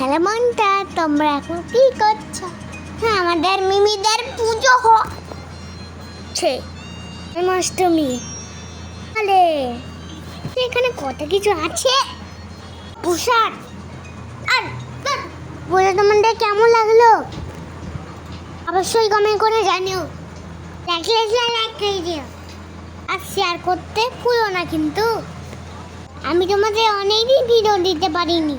Hello মনটা, তোমরা এখন কি করছ? হ্যাঁ আমাদের মিমিদের পুজো হচ্ছে জন্মাষ্টমী। আলে এখানে কত কিছু আছে? পোশাক আর বলে তোমাদের কেমন লাগল? অবশ্যই কমেন্ট করে জানিও। লাগলে লাইক করে দিও। আর শেয়ার করতে ভুলো না কিন্তু। আমি তোমাদের অনেকদিন ভিডিও দিতে পারিনি।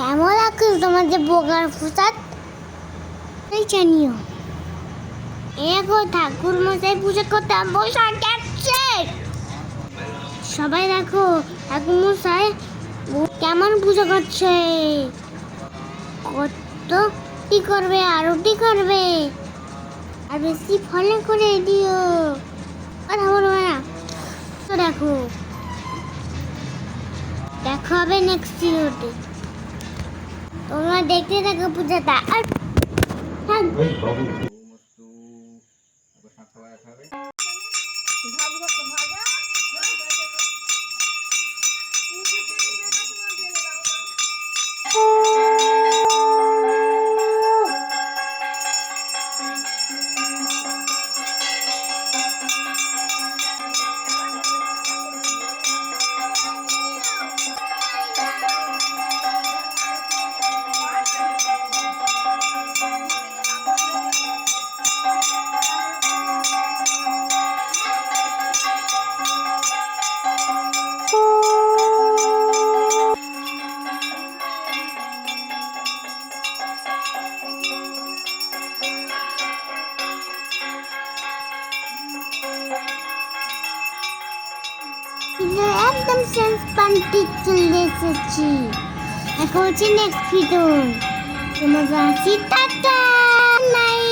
কেমন লাগছে তোমাদের বোকার প্রসাদ জানিও এগো ঠাকুর মশাই পুজো করতে বসা যাচ্ছে। সবাই দেখো ঠাকুর মশাই কেমন পুজো করছে? কত কি করবে আরতি করবে? আর বেশি ফলে করে দিও। কথা বলবে না। তো দেখো, দেখা হবে নেক্সট ভিডিওতে তোমরা দেখতে থাকো পূজাটা আর থাক একদম সেন্স পান্টি চলে এসেছি এখন হচ্ছে নেক্সট ভিডিও তোমাদের আসি টাটা নাই